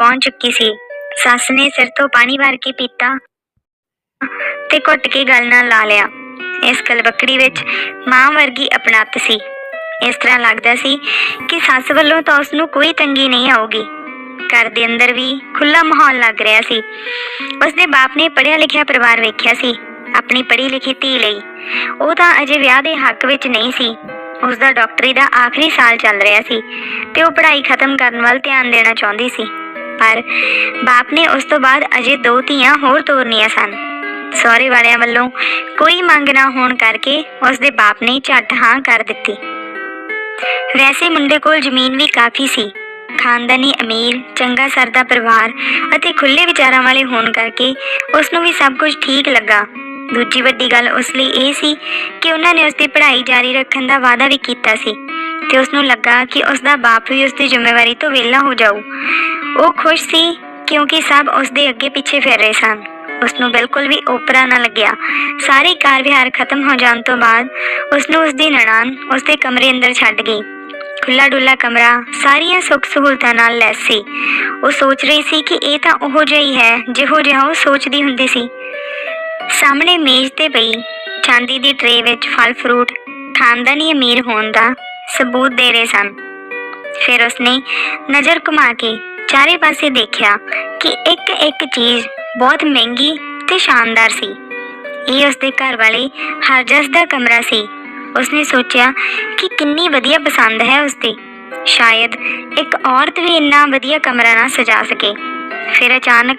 ਪਹੁੰਚ ਚੁੱਕੀ ਸੀ। ਸੱਸ ਨੇ ਸਿਰ ਤੋਂ ਪਾਣੀ ਭਰ ਕੇ ਪੀਤਾ ਤੇ ਘੁੱਟ ਕੇ ਗਲ ਨਾਲ ਲਾ ਲਿਆ। ਇਸ ਕਲਬੱਕੜੀ ਵਿੱਚ ਮਾਂ ਵਰਗੀ ਅਪਣੱਤ ਸੀ। ਇਸ ਤਰ੍ਹਾਂ ਲੱਗਦਾ ਸੀ ਕਿ ਸੱਸ ਵੱਲੋਂ ਤਾਂ ਉਸ ਨੂੰ ਕੋਈ ਤੰਗੀ ਨਹੀਂ ਆਊਗੀ। ਘਰ ਦੇ ਅੰਦਰ ਵੀ ਖੁੱਲਾ ਮਾਹੌਲ ਲੱਗ ਰਿਹਾ ਸੀ। ਉਸਦੇ ਬਾਪ ਨੇ ਪੜ੍ਹਿਆ ਲਿਖਿਆ ਪਰਿਵਾਰ ਵੇਖਿਆ ਸੀ, ਆਪਣੀ ਪੜ੍ਹੀ ਲਿਖੀ ਧੀ ਲਈ। ਉਹ ਤਾਂ ਅਜੇ ਵਿਆਹ ਦੇ ਹੱਕ ਵਿੱਚ ਨਹੀਂ ਸੀ। ਉਸ ਦਾ ਡਾਕਟਰੀ ਦਾ ਆਖਰੀ ਸਾਲ ਚੱਲ ਰਿਹਾ ਸੀ ਤੇ ਉਹ ਪੜ੍ਹਾਈ ਖਤਮ ਕਰਨ ਵੱਲ ਧਿਆਨ ਦੇਣਾ ਚਾਹੁੰਦੀ ਸੀ। ਪਰ ਬਾਪ ਨੇ ਉਸ ਤੋਂ ਬਾਅਦ ਅਜੇ ਦੋ ਧੀਆਂ ਹੋਰ ਤੋਰਨੀਆਂ ਸਨ। ਸਹੁਰੇ ਵਾਲਿਆਂ ਵੱਲੋਂ ਕੋਈ ਮੰਗ ਨਾ ਹੋਣ ਕਰਕੇ ਉਸ ਦੇ ਬਾਪ ਨੇ ਝੱਟ ਹਾਂ ਕਰ ਦਿੱਤੀ। ਵੈਸੇ ਮੁੰਡੇ ਕੋਲ ਜ਼ਮੀਨ ਵੀ ਕਾਫੀ ਸੀ। ਖਾਨਦਾਨੀ ਅਮੀਰ, ਚੰਗਾ ਸਰਦਾ ਪਰਿਵਾਰ ਅਤੇ ਖੁੱਲੇ ਵਿਚਾਰਾਂ ਵਾਲੇ ਹੋਣ ਕਰਕੇ ਉਸ ਨੂੰ ਵੀ ਸਭ ਕੁਝ ਠੀਕ ਲੱਗਾ। ਦੂਜੀ ਵੱਡੀ ਗੱਲ ਉਸ ਲਈ ਇਹ ਸੀ ਕਿ ਉਹਨਾਂ ਨੇ ਉਸ ਦੀ ਪੜ੍ਹਾਈ ਜਾਰੀ ਰੱਖਣ ਦਾ ਵਾਅਦਾ ਵੀ ਕੀਤਾ ਸੀ ਤੇ ਉਸ ਨੂੰ ਲੱਗਾ ਕਿ ਉਸ ਦਾ ਬਾਪ ਵੀ ਉਸ ਦੀ ਜ਼ਿੰਮੇਵਾਰੀ ਤੋਂ ਵਿਹਲਾ ਹੋ ਜਾਊ। ਉਹ ਖੁਸ਼ ਸੀ ਕਿਉਂਕਿ ਸਭ ਉਸ ਦੇ ਅੱਗੇ ਪਿੱਛੇ ਫਿਰ ਰਹੇ ਸਨ। ਉਸ ਨੂੰ ਬਿਲਕੁਲ ਵੀ ਓਪਰਾ ਨਾ ਲੱਗਿਆ। ਸਾਰੇ ਕਾਰ ਵਿਹਾਰ ਖਤਮ ਹੋ ਜਾਣ ਤੋਂ ਬਾਅਦ ਉਸ ਨੂੰ ਉਸ ਦੀ ਨਨਾਣ ਉਸ ਦੇ ਕਮਰੇ ਅੰਦਰ ਛੱਡ ਗਈ। ਖੁੱਲਾ ਡੁੱਲਾ ਕਮਰਾ ਸਾਰੀਆਂ ਸੁੱਖ ਸਹੂਲਤਾਂ ਨਾਲ ਲੈਸ ਸੀ। ਉਹ ਸੋਚ ਰਹੀ ਸੀ ਕਿ ਇਹ ਤਾਂ ਉਹੋ ਜਿਹਾ ਹੀ ਹੈ, ਜਿਹੋ ਜਿਹਾ ਉਹ ਸੋਚਦੀ ਹੁੰਦੀ ਸੀ। ਸਾਹਮਣੇ ਮੇਜ਼ ਤੇ ਪਈ। ਚਾਂਦੀ ਦੀ ਟਰੇ ਵਿੱਚ ਫਲ ਫਰੂਟ, ਖਾਨਦਾਨੀ ਅਮੀਰ ਹੋਣ ਦਾ ਸਬੂਤ ਦੇ ਰਹੇ ਸਨ। ਫਿਰ ਉਸਨੇ ਨਜ਼ਰ ਘੁਮਾ ਕੇ ਚਾਰੇ ਪਾਸੇ ਦੇਖਿਆ ਕਿ ਇੱਕ ਇੱਕ ਚੀਜ਼ ਬਹੁਤ ਮਹਿੰਗੀ ਤੇ ਸ਼ਾਨਦਾਰ ਸੀ। ਇਹ ਉਸਦੇ ਘਰ ਵਾਲੇ ਹਰਜਸ ਦਾ ਕਮਰਾ ਸੀ। ਉਸਨੇ ਸੋਚਿਆ ਕਿ ਕਿੰਨੀ ਵਧੀਆ ਪਸੰਦ ਹੈ ਉਸਦੀ। ਸ਼ਾਇਦ ਇੱਕ ਔਰਤ ਵੀ ਇੰਨਾ ਵਧੀਆ ਕਮਰਾ ਨਾ ਸਜਾ ਸਕੇ। ਫਿਰ ਅਚਾਨਕ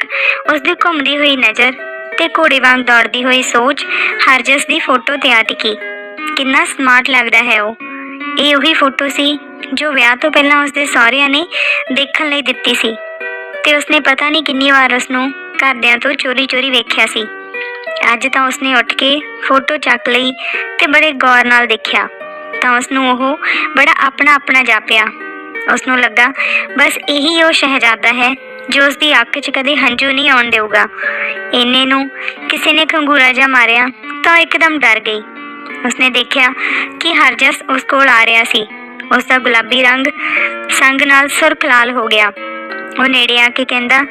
ਉਸਦੀ ਘੁੰਮਦੀ ਹੋਈ ਨਜ਼ਰ ਤੇ ਘੋੜੇ ਵਾਂਗ ਦੌੜਦੀ ਹੋਈ ਸੋਚ ਹਰਜਸ ਦੀ ਫੋਟੋ ਤੇ ਆ ਟਿਕੀ। ਕਿੰਨਾ ਸਮਾਰਟ ਲੱਗਦਾ ਹੈ ਉਹ। ਇਹ ਉਹੀ ਫੋਟੋ ਸੀ ਜੋ ਵਿਆਹ ਤੋਂ ਪਹਿਲਾਂ ਉਸਦੇ ਸਹੁਰਿਆਂ ਨੇ ਦੇਖਣ ਲਈ ਦਿੱਤੀ ਸੀ। ਤੇ ਉਸਨੇ ਪਤਾ ਨਹੀਂ ਕਿੰਨੀ ਵਾਰ ਉਸ ਨੂੰ ਘਰਦਿਆਂ ਤੋਂ ਚੋਰੀ-ਚੋਰੀ ਵੇਖਿਆ ਸੀ। ਅੱਜ ਤਾਂ ਉਸਨੇ ਉੱਠ ਕੇ ਫੋਟੋ ਚੱਕ ਲਈ ਤੇ ਬੜੇ ਗੌਰ ਨਾਲ ਦੇਖਿਆ। ਤਾਂ ਉਸ ਨੂੰ ਉਹ ਬੜਾ ਆਪਣਾ ਆਪਣਾ ਜਾਪਿਆ। ਉਸ ਨੂੰ ਲੱਗਾ, ਬਸ ਇਹੀ ਉਹ ਸ਼ਹਿਜ਼ਾਦਾ ਹੈ ਜੋ ਉਸ ਦੀ ਅੱਖ 'ਚ ਕਦੇ ਹੰਝੂ ਨਹੀਂ ਆਉਣ ਦੇਊਗਾ। ਇੰਨੇ ਨੂੰ ਕਿਸੇ ਨੇ ਖੰਗੂਰਾ ਜਾ ਮਾਰਿਆ ਤਾਂ ਉਹ ਇੱਕਦਮ ਡਰ ਗਈ। ਉਸਨੇ ਦੇਖਿਆ ਕਿ ਹਰਜਸ ਉਸ ਕੋਲ ਆ ਰਿਹਾ ਸੀ। ਉਸ ਦਾ ਗੁਲਾਬੀ ਰੰਗ ਸੰਗ ਨਾਲ ਸੁਰਖ ਲਾਲ ਹੋ ਗਿਆ। ਉਹ ਨੇੜੇ ਆ ਕੇ ਕਹਿੰਦਾ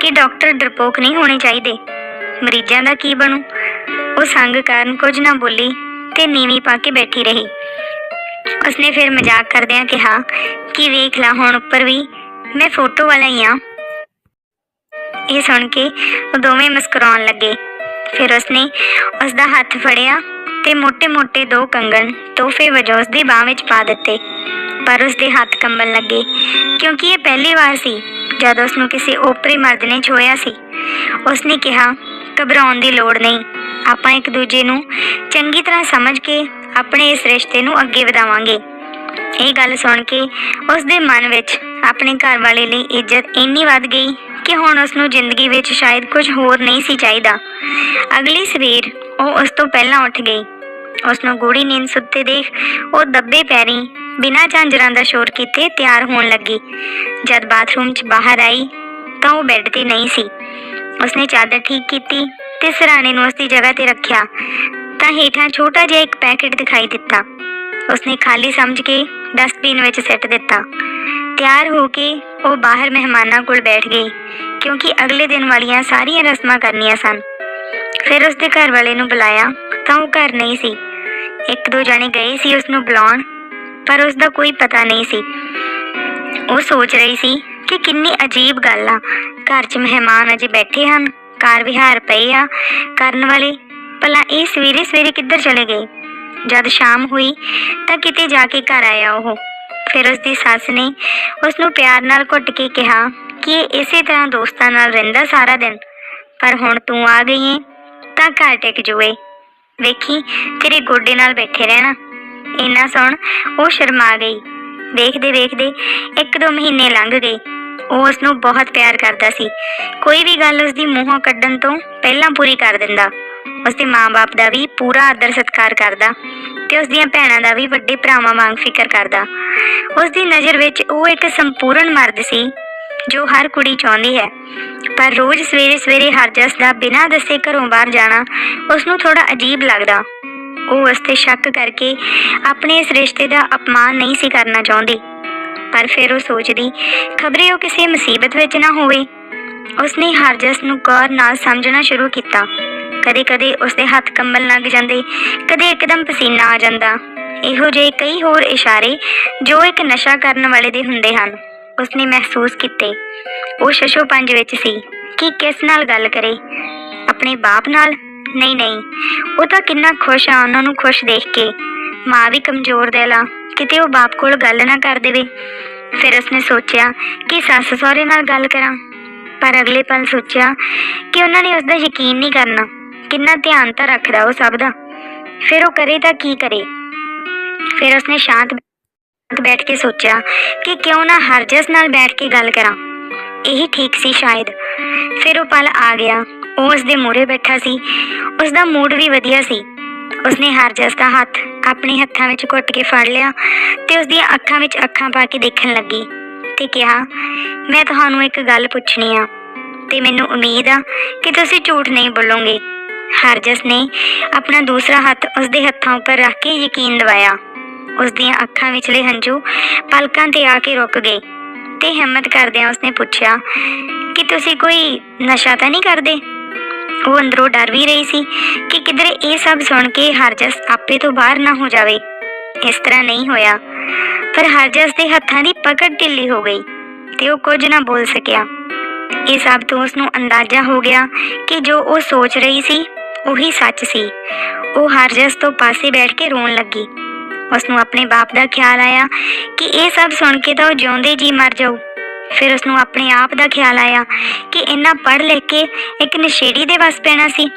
ਕਿ ਡਾਕਟਰ ਡਰਪੋਕ ਨਹੀਂ ਹੋਣੇ ਚਾਹੀਦੇ। ਮਰੀਜ਼ਾਂ ਦਾ ਕੀ ਬਣੂ? ਉਹ ਸੰਗ ਕਾਰਨ ਕੁਝ ਨਾ ਬੋਲੀ ਤੇ ਨੀਵੀਂ ਪਾ ਕੇ ਬੈਠੀ ਰਹੀ। ਉਸਨੇ ਫਿਰ ਮਜ਼ਾਕ ਕਰਦਿਆਂ ਕਿਹਾ ਕਿ ਵੇਖ ਲਾ, ਹੁਣ ਉੱਪਰ ਵੀ ਮੈਂ ਫੋਟੋ ਵਾਲਾ ਹੀ ਆ। ਇਹ ਸੁਣ ਕੇ ਉਹ ਦੋਵੇਂ ਮੁਸਕਰਾਉਣ ਲੱਗੇ। ਫਿਰ ਉਸਨੇ ਉਸਦਾ ਹੱਥ ਫੜਿਆ ਤੇ ਮੋٹے-ਮੋٹے ਦੋ ਕੰਗਣ ਤੋਹਫੇ ਵਜੋਂ ਉਸਦੀ ਬਾਹ ਵਿੱਚ ਪਾ ਦਿੱਤੇ। ਪਰ ਉਸਦੇ ਹੱਥ ਕੰਬਣ ਲੱਗੇ, ਕਿਉਂਕਿ ਇਹ ਪਹਿਲੀ ਵਾਰ ਸੀ ਜਦ ਉਸਨੂੰ ਕਿਸੇ ਓਪਰੇ ਮਰਦ ਨੇ ਛੋਇਆ ਸੀ। ਉਸਨੇ ਕਿਹਾ, ਘਬਰਾਉਣ ਦੀ ਲੋੜ ਨਹੀਂ, ਆਪਾਂ ਇੱਕ ਦੂਜੇ ਨੂੰ ਚੰਗੀ ਤਰ੍ਹਾਂ ਸਮਝ ਕੇ ਆਪਣੇ ਇਸ ਰਿਸ਼ਤੇ ਨੂੰ ਅੱਗੇ ਵਧਾਵਾਂਗੇ। ਇਹ ਗੱਲ ਸੁਣ ਕੇ ਉਸਦੇ ਮਨ ਵਿੱਚ ਆਪਣੇ ਘਰ ਵਾਲੇ ਲਈ ਇੱਜ਼ਤ ਇੰਨੀ ਵੱਧ ਗਈ ਕਿ ਹੁਣ ਉਸ ਨੂੰ ਜ਼ਿੰਦਗੀ ਵਿੱਚ ਸ਼ਾਇਦ ਕੁਝ ਹੋਰ ਨਹੀਂ ਸੀ ਚਾਹੀਦਾ। ਅਗਲੀ ਸਵੇਰ ਉਹ ਉਸ ਤੋਂ ਪਹਿਲਾਂ ਉੱਠ ਗਈ। ਉਸ ਨੂੰ ਗੂੜੀ ਨੀਂਦ ਸੁੱਤੇ ਦੇਖ ਉਹ ਦੱਬੇ ਪੈਰੀ ਬਿਨਾਂ ਝਾਂਜਰਾਂ ਦਾ ਸ਼ੋਰ ਕੀਤੇ ਤਿਆਰ ਹੋਣ ਲੱਗੀ। ਜਦ ਬਾਥਰੂਮ 'ਚ ਬਾਹਰ ਆਈ ਤਾਂ ਉਹ ਬੈੱਡ ਤੇ ਨਹੀਂ ਸੀ। ਉਸਨੇ ਚਾਦਰ ਠੀਕ ਕੀਤੀ ਤੇ ਸਿਰਾਣੇ ਨੂੰ ਉਸ ਦੀ ਜਗ੍ਹਾ ਤੇ ਰੱਖਿਆ। ਤਾਂ ਹੇਠਾਂ ਛੋਟਾ ਜਿਹਾ ਇੱਕ ਪੈਕੇਟ ਦਿਖਾਈ ਦਿੱਤਾ। ਉਸਨੇ ਖਾਲੀ ਸਮਝ ਕੇ ਡਸਟਬਿਨ ਵਿੱਚ ਸਿੱਟ ਦਿੱਤਾ। ਤਿਆਰ ਹੋ ਕੇ ਉਹ ਬਾਹਰ ਮਹਿਮਾਨਾਂ ਕੋਲ ਬੈਠ ਗਈ, ਕਿਉਂਕਿ ਅਗਲੇ ਦਿਨ ਵਾਲੀਆਂ ਸਾਰੀਆਂ ਰਸਮਾਂ ਕਰਨੀਆਂ ਸਨ। ਫਿਰ ਉਸਦੇ ਘਰ ਵਾਲੇ ਨੂੰ ਬੁਲਾਇਆ, ਤਾਂ ਉਹ ਘਰ ਨਹੀਂ ਸੀ। ਇੱਕ ਦੋ ਜਣੇ ਗਏ ਸੀ ਉਸ ਨੂੰ ਬੁਲਾਉਣ, ਪਰ ਉਸ ਦਾ ਕੋਈ ਪਤਾ ਨਹੀਂ ਸੀ। ਉਹ ਸੋਚ ਰਹੀ ਸੀ ਕਿ ਕਿੰਨੀ ਅਜੀਬ ਗੱਲ ਆ, ਘਰ 'ਚ ਮਹਿਮਾਨ ਅਜੇ ਬੈਠੇ ਹਨ ਕਾਰ ਵਿਹਾਰ ਪਏ ਆ, ਕਰਨ ਵਾਲੇ, ਭਲਾ ਇਹ ਸਵੇਰੇ ਸਵੇਰੇ ਕਿੱਧਰ ਚਲੇ ਗਏ? ਜਦ ਸ਼ਾਮ ਹੋਈ, ਤਾਂ ਕਿਤੇ ਜਾ ਕੇ ਘਰ ਆਇਆ ਉਹ। ਫਿਰ ਉਸ ਦੀ ਸੱਸ ਨੇ ਉਸ ਨੂੰ ਪਿਆਰ ਨਾਲ ਘੁੱਟ ਕੇ ਕਿਹਾ ਕਿ ਇਹ ਇਸੇ ਤਰ੍ਹਾਂ ਦੋਸਤਾਂ ਨਾਲ ਰਹਿੰਦਾ ਸਾਰਾ ਦਿਨ। ਪਰ ਹੁਣ ਤੂੰ ਆ ਗਈ ਏ, ਤਾਂ ਘਰ ਟਿਕ ਜੂਏ। ਵੇਖੀ, ਤੇਰੇ ਗੋਡੇ ਨਾਲ ਬੈਠੇ ਰਹਿਣਾ। ਇੰਨਾ ਸੁਣ, ਉਹ ਸ਼ਰਮਾ ਗਈ। ਵੇਖਦੇ ਵੇਖਦੇ ਇੱਕ ਦੋ ਮਹੀਨੇ ਲੰਘ ਗਏ। ਉਹ ਉਸ ਨੂੰ ਬਹੁਤ ਪਿਆਰ ਕਰਦਾ ਸੀ। ਕੋਈ ਵੀ ਗੱਲ ਉਸ ਦੀ ਮੂੰਹੋਂ ਕੱਢਣ ਤੋਂ ਪਹਿਲਾਂ ਪੂਰੀ ਕਰ ਦਿੰਦਾ। ਉਸ ਦੇ ਮਾਂ-ਬਾਪ ਦਾ ਵੀ ਪੂਰਾ ਆਦਰ ਸਤਿਕਾਰ ਕਰਦਾ ਤੇ ਉਸ ਦੀਆਂ ਭੈਣਾਂ ਦਾ ਵੀ ਵੱਡੇ ਭਰਾਵਾਂ ਵਾਂਗ ਫਿਕਰ ਕਰਦਾ। ਉਸ ਦੀ ਨਜ਼ਰ ਵਿੱਚ ਉਹ ਇੱਕ ਸੰਪੂਰਨ ਮਰਦ ਸੀ, ਜੋ ਹਰ ਕੁੜੀ ਚਾਹੁੰਦੀ ਹੈ। ਪਰ ਰੋਜ਼ ਸਵੇਰੇ ਸਵੇਰੇ ਹਰਜਸ ਦਾ ਬਿਨਾਂ ਦੱਸੇ ਘਰੋਂ ਬਾਹਰ ਜਾਣਾ ਉਸ ਨੂੰ ਥੋੜਾ ਅਜੀਬ ਲੱਗਦਾ। ਉਹ ਉਸ ਤੇ ਸ਼ੱਕ ਕਰਕੇ ਆਪਣੇ ਇਸ ਰਿਸ਼ਤੇ ਦਾ ਅਪਮਾਨ ਨਹੀਂ ਸੀ ਕਰਨਾ ਚਾਹੁੰਦੀ। ਪਰ ਫਿਰ ਉਹ ਸੋਚਦੀ, ਖਬਰੇ ਉਹ ਕਿਸੇ ਮੁਸੀਬਤ ਵਿੱਚ ਨਾ ਹੋਵੇ। ਉਸਨੇ ਹਰਜਸ ਨੂੰ ਗੌਰ ਨਾਲ ਸਮਝਣਾ ਸ਼ੁਰੂ ਕੀਤਾ। ਕਦੇ-ਕਦੇ ਉਸਦੇ ਹੱਥ ਕੰਬਣ ਲੱਗ ਜਾਂਦੇ, ਕਦੇ ਇੱਕਦਮ ਪਸੀਨਾ ਆ ਜਾਂਦਾ। ਇਹੋ ਜਿਹੇ ਕਈ ਹੋਰ ਇਸ਼ਾਰੇ ਜੋ ਇੱਕ ਨਸ਼ਾ ਕਰਨ ਵਾਲੇ ਦੇ ਹੁੰਦੇ ਹਨ, ਉਸਨੇ ਮਹਿਸੂਸ ਕੀਤੇ। ਉਹ ਸ਼ਸ਼ੋ ਪੰਜ ਵਿੱਚ ਸੀ, ਕਿ ਕਿਸ ਨਾਲ ਗੱਲ ਕਰੇ? ਆਪਣੇ ਬਾਪ ਨਾਲ? ਨਹੀਂ ਨਹੀਂ। ਉਹ ਤਾਂ ਕਿੰਨਾ ਖੁਸ਼ ਆ ਉਹਨਾਂ ਨੂੰ ਖੁਸ਼ ਦੇਖ ਕੇ। ਮਾਂ ਵੀ ਕਮਜ਼ੋਰ ਦਿਲ ਆ ਕਿਤੇ ਉਹ ਬਾਪ ਕੋਲ ਗੱਲ ਨਾ ਕਰ ਦੇਵੇ। ਫਿਰ ਉਸਨੇ ਸੋਚਿਆ ਕਿ ਸੱਸ ਸਹੁਰੇ ਨਾਲ ਗੱਲ ਕਰਾਂ। ਪਰ ਅਗਲੇ ਪਲ ਸੋਚਿਆ ਕਿ ਉਹਨਾਂ ਨੇ ਉਸਦਾ ਯਕੀਨ ਨਹੀਂ ਕਰਨਾ। ਕਿੰਨਾ ਧਿਆਨ ਤਾਂ ਰੱਖਦਾ ਉਹ ਸਭ ਦਾ। ਫਿਰ ਉਹ ਕਰੇ ਤਾਂ ਕੀ ਕਰੇ? ਫਿਰ ਉਸਨੇ ਸ਼ਾਂਤ ਬੈਠ ਕੇ ਸੋਚਿਆ ਕਿ ਕਿਉਂ ਨਾ ਹਰਜਸ ਨਾਲ ਬੈਠ ਕੇ ਗੱਲ ਕਰਾਂ। ਇਹੀ ਠੀਕ ਸੀ ਸ਼ਾਇਦ। ਫਿਰ ਉਹ ਪਲ ਆ ਗਿਆ। ਉਹ ਉਸਦੇ ਮੂਹਰੇ ਬੈਠਾ ਸੀ। ਉਸਦਾ ਮੂਡ ਵੀ ਵਧੀਆ ਸੀ। ਉਸਨੇ ਹਰਜਸ ਦਾ ਹੱਥ ਆਪਣੇ ਹੱਥਾਂ ਵਿੱਚ ਘੁੱਟ ਕੇ ਫੜ ਲਿਆ ਤੇ ਉਸਦੀਆਂ ਅੱਖਾਂ ਵਿੱਚ ਅੱਖਾਂ ਪਾ ਕੇ ਦੇਖਣ ਲੱਗੀ ਤੇ ਕਿਹਾ, ਮੈਂ ਤੁਹਾਨੂੰ ਇੱਕ ਗੱਲ ਪੁੱਛਣੀ ਆ ਤੇ ਮੈਨੂੰ ਉਮੀਦ ਆ ਕਿ ਤੁਸੀਂ ਝੂਠ ਨਹੀਂ ਬੋਲੋਗੇ। ਹਰਜਸ ਨੇ ਆਪਣਾ ਦੂਸਰਾ ਹੱਥ ਉਸਦੇ ਹੱਥਾਂ ਉੱਪਰ ਰੱਖ ਕੇ ਯਕੀਨ ਦਿਵਾਇਆ। ਉਸਦੀਆਂ ਅੱਖਾਂ ਵਿਚਲੇ ਹੰਝੂ ਪਲਕਾਂ ਤੇ ਆ ਕੇ ਰੁਕ ਗਏ ਤੇ ਹਿੰਮਤ ਕਰਦਿਆਂ ਉਸਨੇ ਪੁੱਛਿਆ, ਕਿ ਤੁਸੀਂ ਕੋਈ ਨਸ਼ਾ ਤਾਂ ਨਹੀਂ ਕਰਦੇ? ਉਹ ਅੰਦਰੋਂ ਡਰ ਵੀ ਰਹੀ ਸੀ ਕਿ ਕਿਧਰੇ ਇਹ ਸਭ ਸੁਣ ਕੇ ਹਰਜਸ ਆਪੇ ਤੋਂ ਬਾਹਰ ਨਾ ਹੋ ਜਾਵੇ। ਇਸ ਤਰ੍ਹਾਂ ਨਹੀਂ ਹੋਇਆ, ਪਰ ਹਰਜਸ ਦੇ ਹੱਥਾਂ ਦੀ ਪਕੜ ਢਿੱਲੀ ਹੋ ਗਈ ਤੇ ਉਹ ਕੁਝ ਨਾ ਬੋਲ ਸਕਿਆ। ਇਹ ਸਭ ਤੋਂ ਉਸ ਨੂੰ ਅੰਦਾਜ਼ਾ ਹੋ ਗਿਆ ਕਿ ਜੋ ਉਹ ਸੋਚ ਰਹੀ ਸੀ ਉਹੀ ਸੱਚ ਸੀ। ਉਹ ਹਰਜਸ ਤੋਂ ਪਾਸੇ ਬੈਠ ਕੇ ਰੋਣ ਲੱਗੀ। ਉਸ ਨੂੰ ਆਪਣੇ ਬਾਪ ਦਾ ਖਿਆਲ ਆਇਆ ਕਿ ਇਹ ਸਭ ਸੁਣ ਕੇ ਤਾਂ ਉਹ ਜਿਉਂਦੇ ਜੀ ਮਰ ਜਾਊ। ਫਿਰ ਉਸ ਨੂੰ ਆਪਣੇ ਆਪ ਦਾ ਖਿਆਲ ਆਇਆ ਕਿ ਇੰਨਾ ਪੜ੍ਹ ਲਿਖ ਕੇ ਇੱਕ ਨਸ਼ੇੜੀ ਦੇ ਵਸ ਪੈਣਾ ਸੀ।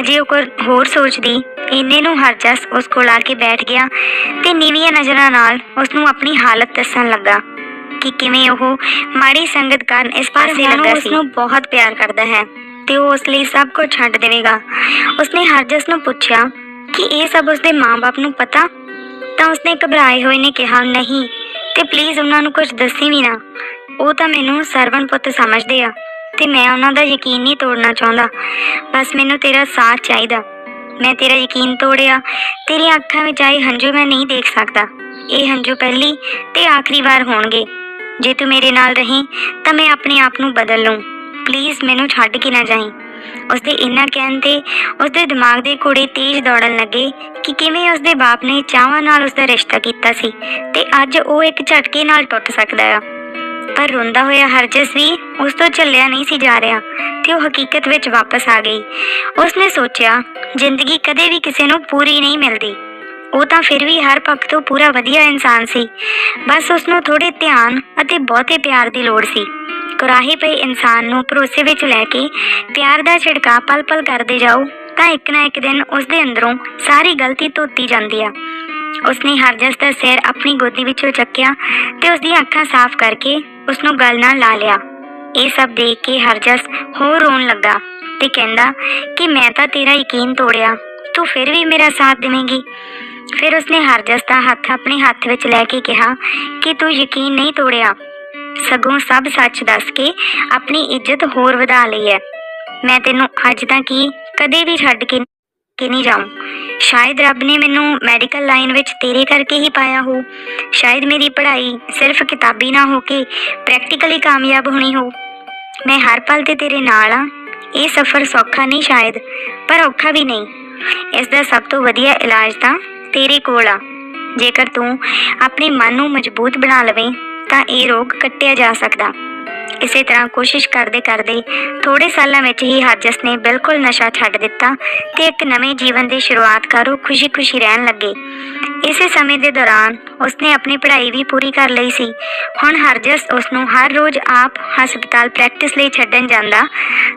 ਅਜੇ ਉਹ ਕੁਝ ਹੋਰ ਸੋਚਦੀ ਇੰਨੇ ਨੂੰ ਹਰਜਸ ਉਸ ਕੋਲ ਆ ਕੇ ਬੈਠ ਗਿਆ ਤੇ ਨੀਵੀਆਂ ਨਜ਼ਰਾਂ ਨਾਲ ਉਸ ਨੂੰ ਆਪਣੀ ਹਾਲਤ ਦੱਸਣ ਲੱਗਾ ਕਿ ਕਿਵੇਂ ਉਹ ਮਾੜੀ ਸੰਗਤ ਕਾਰਨ ਇਸ ਪਾਸੇ ਲੱਗਾ ਸੀ। ਉਸ ਨੂੰ ਬਹੁਤ ਪਿਆਰ ਕਰਦਾ ਹੈ। ਤੇ ਉਹ ਉਸ ਲਈ ਸਭ ਕੁਝ ਛੱਡ ਦੇਵੇਗਾ। ਉਸਨੇ ਹਰਜਸ ਨੂੰ ਪੁੱਛਿਆ, ਕਿ ਇਹ ਸਭ ਉਸਦੇ ਮਾਂ-ਬਾਪ ਨੂੰ ਪਤਾ? ਤਾਂ ਉਸਨੇ ਘਬਰਾਏ ਹੋਏ ਨੇ ਕਿਹਾ, ਨਹੀਂ, ਤੇ ਪਲੀਜ਼ ਉਹਨਾਂ ਨੂੰ ਕੁਝ ਦੱਸੀ ਵੀ ਨਾ। ਉਹ ਤਾਂ ਮੈਨੂੰ ਸਰਵਣ ਪੁੱਤ ਸਮਝਦੇ ਆ, ਤੇ ਮੈਂ ਉਹਨਾਂ ਦਾ ਯਕੀਨ ਨਹੀਂ ਤੋੜਨਾ ਚਾਹੁੰਦਾ। ਬਸ ਮੈਨੂੰ ਤੇਰਾ ਸਾਥ ਚਾਹੀਦਾ। ਮੈਂ ਤੇਰਾ ਯਕੀਨ ਤੋੜਿਆ, ਤੇਰੀਆਂ ਅੱਖਾਂ ਵਿੱਚ ਆਏ ਹੰਝੂ ਮੈਂ ਨਹੀਂ ਦੇਖ ਸਕਦਾ। ਇਹ ਹੰਝੂ ਪਹਿਲੀ ਤੇ ਆਖਰੀ ਵਾਰ ਹੋਣਗੇ। ਜੇ ਤੂੰ ਮੇਰੇ ਨਾਲ ਰਹੀਂ, ਤਾਂ ਮੈਂ ਆਪਣੇ ਆਪ ਨੂੰ ਬਦਲ ਲਵਾਂ ਪਲੀਜ਼ ਮੈਨੂੰ ਛੱਡ ਕੇ ਨਾ ਜਾਈਂ। ਉਸਦੇ ਇੰਨਾ ਕਹਿਣ ਤੇ ਉਸਦੇ ਦਿਮਾਗ ਦੇ ਘੋੜੇ ਤੇਜ਼ ਦੌੜਨ ਲੱਗੇ ਕਿ ਕਿਵੇਂ ਉਸਦੇ ਬਾਪ ਨੇ ਚਾਹਾਂ ਨਾਲ ਉਸਦਾ ਰਿਸ਼ਤਾ ਕੀਤਾ ਸੀ ਤੇ ਅੱਜ ਉਹ ਇੱਕ ਝਟਕੇ ਨਾਲ ਟੁੱਟ ਸਕਦਾ ਆ। ਪਰ ਰੋਂਦਾ ਹੋਇਆ ਹਰਜਸ ਵੀ ਉਸ ਤੋਂ ਝੱਲਿਆ ਨਹੀਂ ਸੀ ਜਾ ਰਿਹਾ ਤੇ ਉਹ ਹਕੀਕਤ ਵਿੱਚ ਵਾਪਸ ਆ ਗਈ। ਉਸਨੇ ਸੋਚਿਆ, ਜ਼ਿੰਦਗੀ ਕਦੇ ਵੀ ਕਿਸੇ ਨੂੰ ਪੂਰੀ ਨਹੀਂ ਮਿਲਦੀ। ਉਹ ਤਾਂ ਫਿਰ ਵੀ ਹਰ ਪੱਖ ਤੋਂ ਪੂਰਾ ਵਧੀਆ ਇਨਸਾਨ ਸੀ। ਬਸ ਉਸ ਨੂੰ ਥੋੜੇ ਧਿਆਨ ਅਤੇ ਬਹੁਤੇ ਪਿਆਰ ਦੀ ਲੋੜ ਸੀ। ਕੁਰਾਹੇ ਪਏ ਇਨਸਾਨ ਨੂੰ ਭਰੋਸੇ ਵਿੱਚ ਲੈ ਕੇ ਪਿਆਰ ਦਾ ਛਿੜਕਾ ਪਲ-ਪਲ ਕਰਦੇ ਜਾਓ, ਤਾਂ ਇੱਕ ਨਾ ਇੱਕ ਦਿਨ ਉਸ ਦੇ ਅੰਦਰੋਂ ਸਾਰੀ ਗਲਤੀ ਧੋਤੀ ਜਾਂਦੀ ਆ। ਉਸਨੇ ਹਰਜਸ ਦਾ ਸਿਰ ਆਪਣੀ ਗੋਦੀ ਵਿੱਚੋਂ ਚੱਕਿਆ ਤੇ ਉਸਦੀਆਂ ਅੱਖਾਂ ਸਾਫ਼ ਕਰਕੇ ਉਸ ਨੂੰ ਗਲ ਨਾਲ ਲਾ ਲਿਆ। ਇਹ ਸਭ ਦੇਖ ਕੇ ਹਰਜਸ ਹੋਰ ਰੋਣ ਲੱਗਾ ਤੇ ਕਹਿੰਦਾ ਕਿ ਮੈਂ ਤਾਂ ਤੇਰਾ ਯਕੀਨ ਤੋੜਿਆ, ਤੂੰ ਫਿਰ ਵੀ ਮੇਰਾ ਸਾਥ ਦੇਵੇਂਗੀ। ਫਿਰ ਉਸਨੇ ਹਰਜਸ ਦਾ ਹੱਥ ਆਪਣੇ ਹੱਥ ਵਿੱਚ ਲੈ ਕੇ ਕਿਹਾ ਕਿ ਤੂੰ ਯਕੀਨ ਨਹੀਂ ਤੋੜਿਆ। ਸਗੋਂ ਸਭ ਸੱਚ ਦੱਸ ਕੇ ਆਪਣੀ ਇੱਜ਼ਤ ਹੋਰ ਵਧਾ ਲਈ ਹੈ। ਮੈਂ ਤੈਨੂੰ ਅੱਜ ਤਾਂ ਕੀ, ਕਦੇ ਵੀ ਛੱਡ ਕੇ ਕਿ ਨਹੀਂ ਜਾਊਂ। ਸ਼ਾਇਦ ਰੱਬ ਨੇ ਮੈਨੂੰ ਮੈਡੀਕਲ ਲਾਈਨ ਵਿੱਚ ਤੇਰੇ ਕਰਕੇ ਹੀ ਪਾਇਆ ਹੋ। ਸ਼ਾਇਦ ਮੇਰੀ ਪੜ੍ਹਾਈ ਸਿਰਫ ਕਿਤਾਬੀ ਨਾ ਹੋ ਕੇ ਪ੍ਰੈਕਟੀਕਲੀ ਕਾਮਯਾਬ ਹੋਣੀ ਹੋ। ਮੈਂ ਹਰ ਪਲ ਤੇ ਤੇਰੇ ਨਾਲ ਆ ਇਹ ਸਫ਼ਰ ਸੌਖਾ ਨਹੀਂ ਸ਼ਾਇਦ, ਪਰ ਔਖਾ ਵੀ ਨਹੀਂ। ਇਸ ਦਾ ਸਭ ਤੋਂ ਵਧੀਆ ਇਲਾਜ ਤਾਂ ਤੇਰੇ ਕੋਲ ਆ। ਜੇਕਰ ਤੂੰ ਆਪਣੇ ਮਨ ਨੂੰ ਮਜ਼ਬੂਤ ਬਣਾ ਲਵੇਂ, ਤਾਂ ਇਹ ਰੋਗ ਕੱਟਿਆ ਜਾ ਸਕਦਾ। ਇਸੇ ਤਰ੍ਹਾਂ ਕੋਸ਼ਿਸ਼ ਕਰਦੇ ਕਰਦੇ ਥੋੜੇ ਸਾਲਾਂ ਵਿੱਚ ਹੀ ਹਰਜਸ ਨੇ ਬਿਲਕੁਲ ਨਸ਼ਾ ਛੱਡ ਦਿੱਤਾ ਤੇ ਇੱਕ ਨਵੇਂ ਜੀਵਨ ਦੀ ਸ਼ੁਰੂਆਤ ਕਰੋ ਖੁਸ਼ੀ-ਖੁਸ਼ੀ ਰਹਿਣ ਲੱਗੇ। ਇਸੇ ਸਮੇਂ ਦੇ ਦੌਰਾਨ ਉਸਨੇ ਆਪਣੀ ਪੜ੍ਹਾਈ ਵੀ ਪੂਰੀ ਕਰ ਲਈ ਸੀ। ਹੁਣ ਹਰਜਸ ਉਸ ਨੂੰ ਹਰ ਰੋਜ਼ ਆਪ ਹਸਪਤਾਲ ਪ੍ਰੈਕਟਿਸ ਲਈ ਛੱਡਣ ਜਾਂਦਾ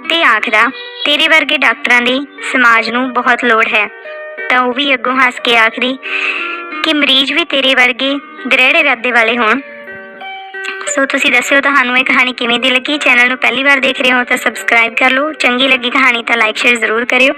ਤੇ ਆਖਦਾ, ਤੇਰੇ ਵਰਗੇ ਡਾਕਟਰਾਂ ਦੀ ਸਮਾਜ ਨੂੰ ਬਹੁਤ ਲੋੜ ਹੈ। ਤਾਂ ਉਹ ਵੀ ਅੱਗੋਂ ਹੱਸ ਕੇ ਆਖਦੀ, ਕਿ ਮਰੀਜ਼ ਵੀ ਤੇਰੇ ਵਰਗੇ ਦ੍ਰਿੜ ਇਰਾਦੇ ਵਾਲੇ ਹੋਣ। ਸੋ ਤੁਸੀਂ ਦੱਸਿਓ ਤੁਹਾਨੂੰ ਇਹ ਕਹਾਣੀ ਕਿਵੇਂ ਦੀ ਲੱਗੀ? ਚੈਨਲ ਨੂੰ ਪਹਿਲੀ ਵਾਰ ਦੇਖ ਰਹੇ ਹੋ ਤਾਂ ਸਬਸਕ੍ਰਾਈਬ ਕਰ ਲਓ। ਚੰਗੀ ਲੱਗੀ ਕਹਾਣੀ ਤਾਂ ਲਾਈਕ ਸ਼ੇਅਰ ਜ਼ਰੂਰ ਕਰਿਓ।